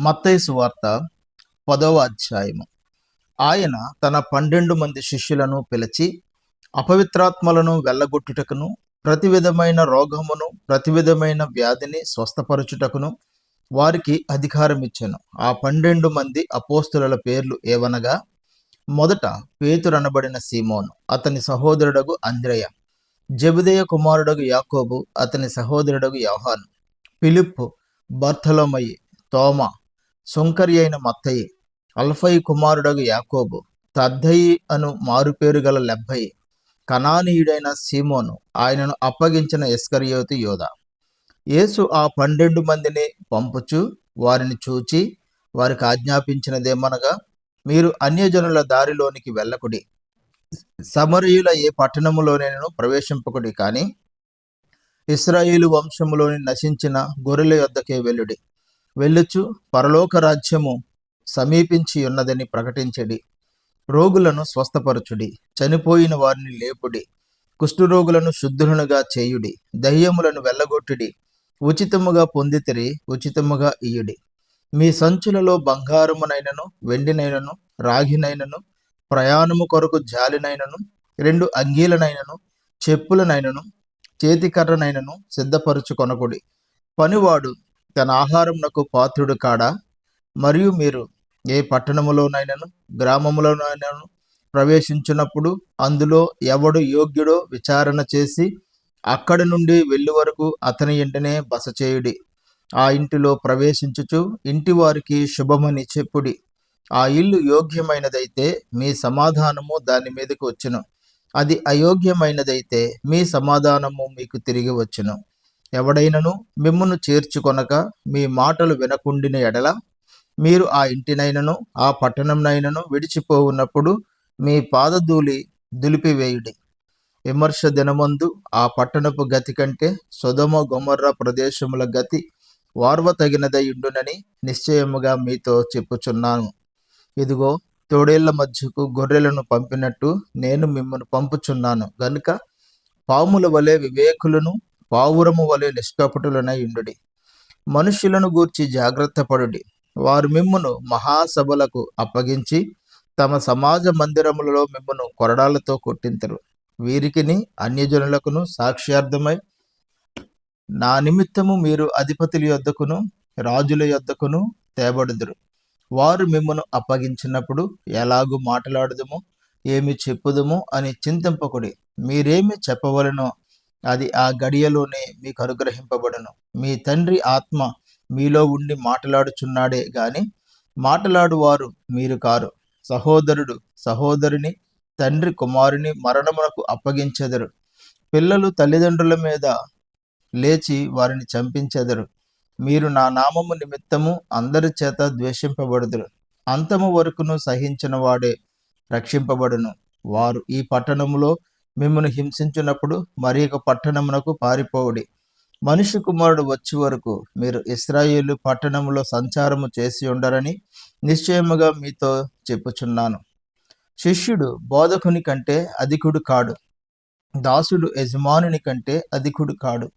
మత్తైసు వార్త పదవ అధ్యాయము. ఆయన తన పన్నెండు మంది శిష్యులను పిలిచి అపవిత్రాత్మలను వెళ్ళగొట్టుటకును ప్రతి విధమైన రోగమును ప్రతి విధమైన వ్యాధిని స్వస్థపరచుటకును వారికి అధికారం ఇచ్చాను ఆ పన్నెండు మంది అపోస్తుల పేర్లు ఏవనగా మొదట పేతురనబడిన సీమోను అతని సహోదరుడగు అంద్రయ జబిదయ కుమారుడగు యాకోబు అతని సహోదరుడగు యోహాను పిలిప్పు బర్థలోమయి తోమ సుంకరి అయిన మత్తయి అల్ఫై కుమారుడగు యాకోబు తద్దయి అను మారుపేరు గల లెబ్బయి కనానీయుడైన సీమోను ఆయనను అప్పగించిన ఇస్కరియోతు యోధ. యేసు ఆ పన్నెండు మందిని పంపుచు వారిని చూచి వారికి ఆజ్ఞాపించినదేమనగా మీరు అన్యజనుల దారిలోనికి వెళ్ళకుడి. సమరయుల ఏ పట్టణములోనైనా ప్రవేశింపకుడి కానీ ఇస్రాయిలు వంశములోని నశించిన గొర్రెల యొద్దకే వెళ్ళుడి. వెళ్ళుచు పరలోక రాజ్యము సమీపించి ఉన్నదని ప్రకటించడి. రోగులను స్వస్థపరచుడి. చనిపోయిన వారిని లేపుడి. కుష్ఠరోగులను శుద్ధులనుగా చేయుడి. దయ్యములను వెళ్ళగొట్టుడి. ఉచితముగా పొందితిరి ఉచితముగా ఇయుడి మీ సంచులలో బంగారమునైనను వెండినైనను రాగినైనను ప్రయాణము కొరకు జాలినైనను రెండు అంగీలనైనను చెప్పులనైనను చేతికర్రనైనను సిద్ధపరుచుకొనకుడి. పనివాడు తన ఆహారమునకు పాత్రుడు కాడా? మరియు మీరు ఏ పట్టణములోనైనాను గ్రామములోనైనాను ప్రవేశించినప్పుడు అందులో ఎవడు యోగ్యుడో విచారణ చేసి అక్కడి నుండి వెళ్ళి వరకు అతని ఇంటనే బస చేయుడి. ఆ ఇంటిలో ప్రవేశించుచు ఇంటి వారికి శుభమని చెప్పుడి. ఆ ఇల్లు యోగ్యమైనదైతే మీ సమాధానము దాని మీదకి వచ్చును. అది అయోగ్యమైనదైతే మీ సమాధానము మీకు తిరిగి వచ్చును. ఎవడైనను మిమ్మును చేర్చుకొనక మీ మాటలు వినకుండిన ఎడల మీరు ఆ ఇంటినైనను ఆ పట్టణంనైనను విడిచిపోవున్నప్పుడు మీ పాదధూళి దులిపివేయుడి. విమర్శ దినమందు ఆ పట్టణపు గతి కంటే సుధమ గొమర్ర ప్రదేశముల గతి వార్వ తగినదై ఉండునని నిశ్చయముగా మీతో చెప్పుచున్నాను. ఇదిగో తోడేళ్ళ మధ్యకు గొర్రెలను పంపినట్టు నేను మిమ్మల్ని పంపుచున్నాను. గనుక పాముల వలె వివేకులను పావురము వలె నిష్కపటులనై ఉండుడి. మనుష్యులను గూర్చి జాగ్రత్త పడుడి. వారు మిమ్మును మహాసభలకు అప్పగించి తమ సమాజ మందిరములలో మిమ్మను కొరడాలతో కొట్టింతరు. వీరికిని అన్యజనులకును సాక్ష్యార్థమై నా నిమిత్తము మీరు అధిపతుల యొద్దకును రాజుల యొద్దకును తేబడుదురు. వారు మిమ్మను అప్పగించినప్పుడు ఎలాగూ మాట్లాడదుము ఏమి చెప్పుదుము అని చింతింపకుడి. మీరేమి చెప్పవలనో అది ఆ గడియలోనే మీకు అనుగ్రహింపబడును మీ తండ్రి ఆత్మ మీలో ఉండి మాట్లాడుచున్నాడే గాని మాట్లాడువారు మీరు కారు. సహోదరుడు సహోదరుని తండ్రి కుమారుని మరణమునకు అప్పగించెదరు. పిల్లలు తల్లిదండ్రుల మీద లేచి వారిని చంపించెదరు. మీరు నా నామము నిమిత్తము అందరి చేత ద్వేషింపబడుదురు. అంతము వరకును సహించిన వాడే రక్షింపబడును. వారు ఈ పట్టణములో మిమ్మను హింసించినప్పుడు మరి ఒక పట్టణమునకు పారిపోవుడి. మనిషి కుమారుడు వచ్చే వరకు మీరు ఇస్రాయేలు పట్టణములో సంచారము చేసి ఉండరని నిశ్చయముగా మీతో చెప్పుచున్నాను. శిష్యుడు బోధకుని కంటే అధికుడు కాడు. దాసుడు యజమానుని కంటే అధికుడు కాడు.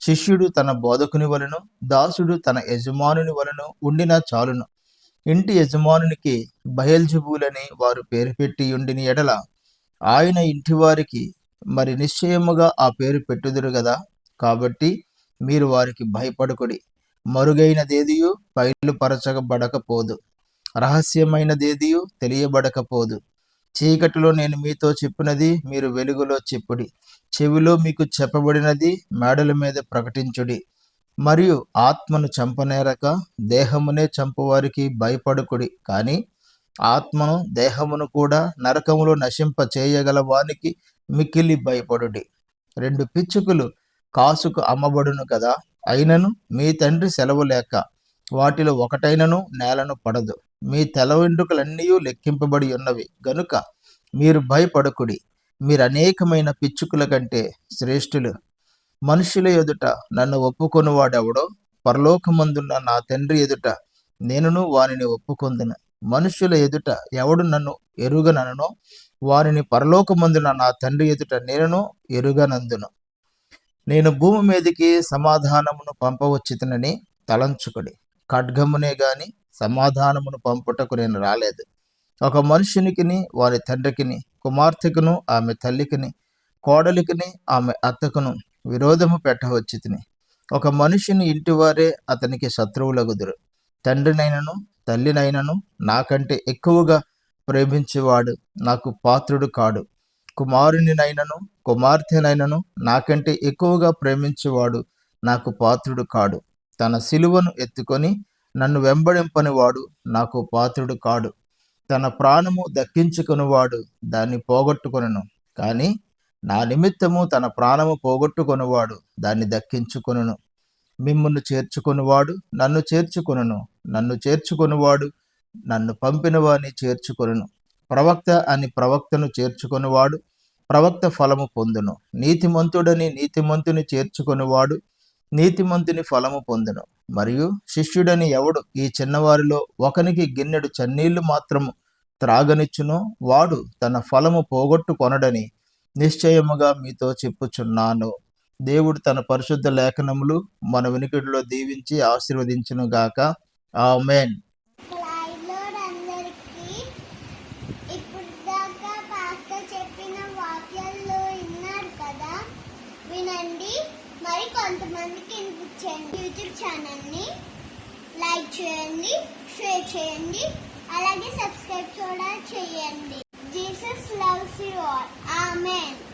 శిష్యుడు తన బోధకుని వలను దాసుడు తన యజమానుని వలను ఉండినా చాలును. ఇంటి యజమానునికి బయల్జుబులని వారు పేరు పెట్టి ఉండిన ఎడల ఆయన ఇంటి వారికి మరి నిశ్చయముగా ఆ పేరు పెట్టుదురు కదా కాబట్టి మీరు వారికి భయపడకుడి. మరుగైనదేదియు బయలుపరచబడకపోదు రహస్యమైనదేదియు తెలియబడకపోదు. చీకటిలో నేను మీతో చెప్పినది మీరు వెలుగులో చెప్పుడి. చెవిలో మీకు చెప్పబడినది మేడల మీద ప్రకటించుడి. మరియు ఆత్మను చంపనేరక దేహమునే చంపువారికి భయపడుకుడి. కానీ ఆత్మను దేహమును కూడా నరకములో నశింప చేయగల వానికి మిక్కిలి భయపడుడి. రెండు పిచ్చుకలు కాసుకు అమ్మబడును కదా అయినను మీ తండ్రి సెలవు లేక వాటిలో ఒకటైనను నేలను పడదు. మీ తెల వెంట్రుకలన్నీ లెక్కింపబడి ఉన్నవి. గనుక మీరు భయపడకుడి. మీరు అనేకమైన పిచ్చుకుల కంటే శ్రేష్ఠులు. మనుషుల ఎదుట నన్ను ఒప్పుకొని వాడెవడో పరలోకమందున్న నా తండ్రి ఎదుట నేనును వానిని ఒప్పుకొందును. మనుషుల ఎదుట ఎవడు నన్ను ఎరుగనను వారిని పరలోకమందున నా తండ్రి ఎదుట నేను ఎరుగనందును. నేను భూమి మీదకి సమాధానమును పంపవచ్చితనని తలంచుకుడి. ఖడ్గమునే గాని సమాధానమును పంపుటకు నేను రాలేదు. ఒక మనుషునికిని వారి తండ్రికిని కుమార్తెకును ఆమె తల్లికిని కోడలికిని ఆమె అత్తకును విరోధము పెట్టవచ్చితిని. ఒక మనిషిని ఇంటివారే అతనికి శత్రువులగుదురు. తండ్రినైనను తల్లినైనను నాకంటే ఎక్కువగా ప్రేమించేవాడు నాకు పాత్రుడు కాడు. కుమారునినైనను కుమార్తెనైనను నాకంటే ఎక్కువగా ప్రేమించేవాడు నాకు పాత్రుడు కాడు. తన సిలువను ఎత్తుకొని నన్ను వెంబడింపని వాడు నాకు పాత్రుడు కాడు. తన ప్రాణము దక్కించుకునివాడు దాన్ని పోగొట్టుకొనను. కానీ నా నిమిత్తము తన ప్రాణము పోగొట్టుకొనివాడు దాన్ని దక్కించుకొనును. మిమ్మును చేర్చుకొనివాడు నన్ను చేర్చుకొనును. నన్ను చేర్చుకొనివాడు నన్ను పంపినవాని చేర్చుకొనును. ప్రవక్త అని ప్రవక్తను చేర్చుకొనివాడు ప్రవక్త ఫలము పొందును. నీతిమంతుడని నీతిమంతుని చేర్చుకొనివాడు నీతిమంతుని ఫలము పొందును. మరియు శిష్యుడని ఎవడు ఈ చిన్నవారిలో ఒకనికి గిన్నెడు చన్నీళ్ళు మాత్రము త్రాగనిచ్చునో వాడు తన ఫలము పోగొట్టుకొనడని నిశ్చయముగా మీతో చెప్పుచున్నాను. దేవుడు తన పరిశుద్ధ లేఖనములు మన వినికిడిలో దీవించి ఆశీర్వదించును గాక. ఆమెన్. లైవ్లోడ్ అందరికీ ఇప్పుడు వినండి. మరి కొంతమందికి వినిపించండి. యూట్యూబ్ ఛానల్ని లైక్ చేయండి షేర్ చేయండి అలాగే సబ్స్క్రైబ్ కూడా చేయండి. Jesus loves you all. Amen.